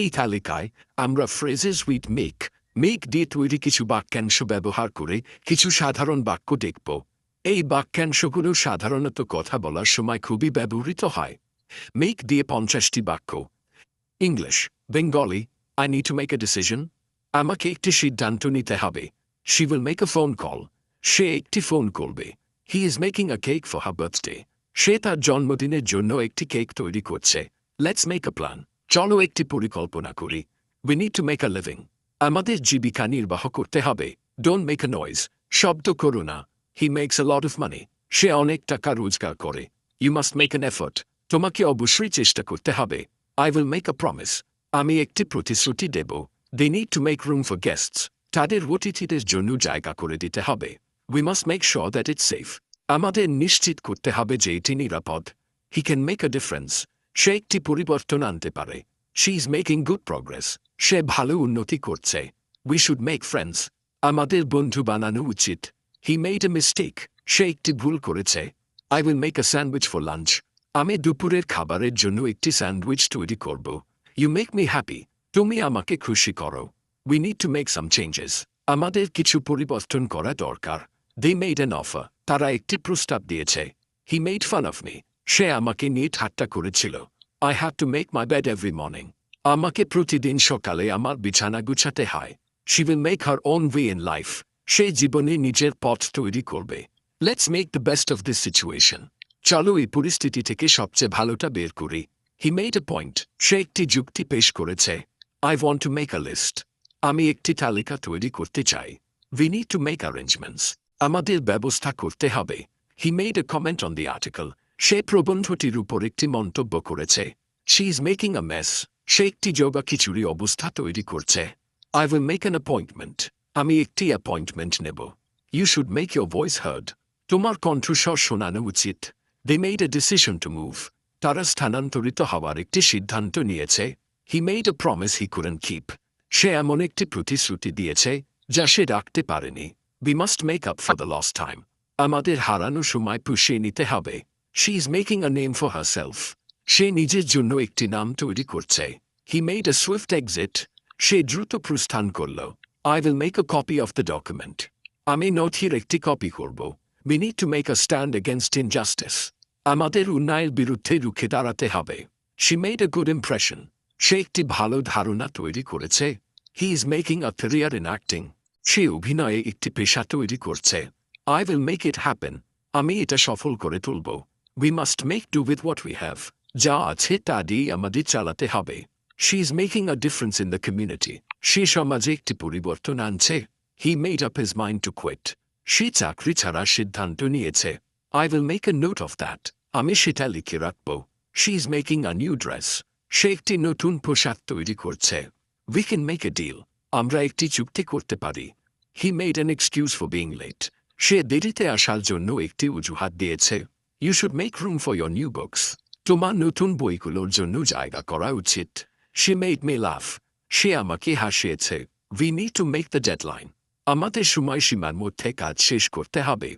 এই তালিকায় আমরা ফ্রেজেস উইথ মেক মেক দিয়ে তৈরি কিছু বাক্যাংশ ব্যবহার করে কিছু সাধারণ বাক্য দেখব। এই বাক্যাংশগুলো সাধারণত কথা বলার সময় খুবই ব্যবহৃত হয়। মেক দিয়ে পঞ্চাশটি বাক্য। English, Bengali I need to make a decision আমাকে একটি সিদ্ধান্ত নিতে হবে। She will make a phone call সে একটি ফোন করবে। He is making a cake for her birthday সে তার জন্মদিনের জন্য একটি কেক তৈরি করছে। লেটস মেক আ প্ল্যান চলো একটি পরিকল্পনা করি। We need to make a living আমাদের জীবিকা নির্বাহ করতে হবে। ডোন্ট মেক আ নয়েজ শব্দ করো না। He makes a lot of money সে অনেক টাকা রোজগার করে। You must make an effort তোমাকে অবশ্যই চেষ্টা করতে হবে। I will make a promise আমি একটি প্রতিশ্রুতি দেব। They need to make room for guests তাদের অতিথিদের জন্য জায়গা করে দিতে হবে। We must make sure that it safe আমাদের নিশ্চিত করতে হবে যে এটি নিরাপদ। He can make a difference সে একটি পরিবর্তন আনতে পারে she is making good progress সে ভালো উন্নতি করছে উই শুড মেক ফ্রেন্ডস আমাদের বন্ধু বানানো উচিত হি মেড এ মিস্টেক সে একটি ভুল করেছে I will make a sandwich for lunch আমি দুপুরের খাবারের জন্য একটি স্যান্ডউইচ তৈরি করব ইউ মেক মি হ্যাপি তুমি আমাকে খুশি করো we need to make some changes আমাদের কিছু পরিবর্তন করা দরকার দে মেড অ্যান অফার তারা একটি প্রস্তাব দিয়েছে he made fun of me সে আমাকে নিয়ে ঠাট্টা করেছিল। I have to make my bed every morning আমাকে প্রতিদিন সকালে আমার বিছানা গুছাতে হয়। She will make her own way in life সে জীবনে নিজের পথ তৈরি করবে। Let's make the best of this situation চলো এই পরিস্থিতি থেকে সবচেয়ে ভালোটা বের করি। হি মেড এ পয়েন্ট সে একটি যুক্তি পেশ করেছে। I want to make a list আমি একটি তালিকা তৈরি করতে চাই। We need to make arrangements আমাদের ব্যবস্থা করতে হবে। He made a comment on the article সে প্রবন্ধটির উপর একটি মন্তব্য করেছে। She is making a mess সে একটি যোগা খিচুড়ি অবস্থা তৈরি করছে। I will make an appointment আমি একটি অ্যাপয়েন্টমেন্ট নেব। You should make your voice heard তোমার কণ্ঠস্বর শোনানো উচিত। They made a decision to move তারা স্থানান্তরিত হওয়ার একটি সিদ্ধান্ত নিয়েছে। He made a promise he couldn't keep সে এমন একটি প্রতিশ্রুতি দিয়েছে, যা সে রাখতে পারেনি। We must make up for the lost time আমাদের হারানো সময় পুষিয়ে নিতে হবে। Is making a name for herself সে নিজের জন্য একটি নাম তৈরি করছে he made a swift exit সে দ্রুত প্রস্থান করল I will make a copy of the document আমি নথির একটি কপি করব we need to make a stand against injustice আমাদের উন্নয়ের বিরুদ্ধে রুখে দাঁড়াতে হবে she made a good impression সে একটি ভালো ধারণা তৈরি করেছে he is making a career in acting সে অভিনয়ে একটি পেশা তৈরি করছে I will make it happen আমি এটা সফল করে তুলব we must make do with what we have যা আছে তা দিয়ে আমাদের চালাতে হবে she is making a difference in the community সে সমাজে একটি পরিবর্তন আনছে he made up his mind to quit সে চাকরি ছাড়া সিদ্ধান্ত নিয়েছে I will make a note of that আমি সেটা লিখে রাখব she is making a new dress সে একটি নতুন পোশাক তৈরি করছে we can make a deal আমরা একটি চুক্তি করতে পারি he made an excuse for being late সে দেরিতে আসার জন্য একটি অজুহাত দিয়েছে you should make room for your new books তোমার নতুন বইগুলোর জন্য জায়গা করা উচিত সে মেড মে লাভ সে আমাকে হাসিয়েছে we need to make the deadline আমাদের সময়সীমার মধ্যে কাজ শেষ করতে হবে